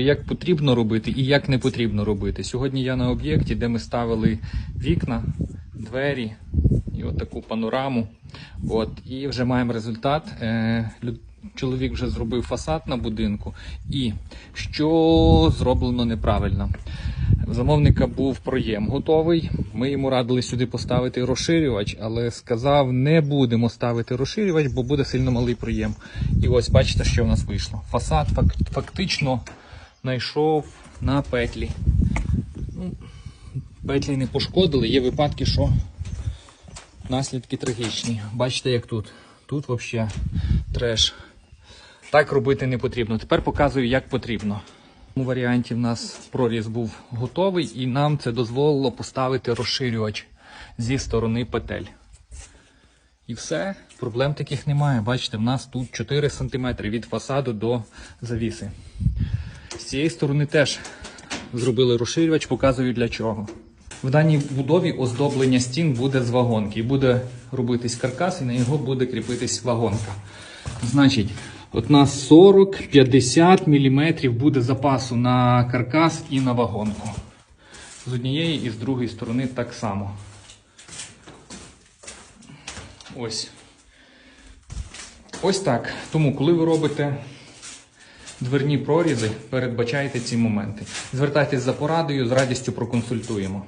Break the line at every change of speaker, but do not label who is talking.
Як потрібно робити і як не потрібно робити. Сьогодні я на об'єкті, де ми ставили вікна, двері і отаку панораму. От, і вже маємо результат. Е, Чоловік вже зробив фасад на будинку. І що зроблено неправильно? У замовника був проєм готовий. Ми йому радили сюди поставити розширювач, але сказав, не будемо ставити розширювач, бо буде сильно малий проєм. І ось бачите, що в нас вийшло. Фасад фак- фактично знайшов на петлі. Ну, петлі не пошкодили, є випадки, що наслідки трагічні. Бачите, як тут. Тут взагалі треш. Так робити не потрібно. Тепер показую, як потрібно. Цьому варіанті в нас проріз був готовий, і нам це дозволило поставити розширювач зі сторони петель. І все, проблем таких немає. Бачите, в нас тут 4 см від фасаду до завіси. Цієї сторони теж зробили розширювач, показую для чого. В даній будові оздоблення стін буде з вагонки. Буде робитись каркас, і на його буде кріпитись вагонка. Значить, от у нас 40-50 мм буде запасу на каркас і на вагонку. З однієї і з другої сторони так само. Ось. Ось так. Тому, коли ви робите дверні прорізи, передбачайте ці моменти. Звертайтесь за порадою, з радістю проконсультуємо.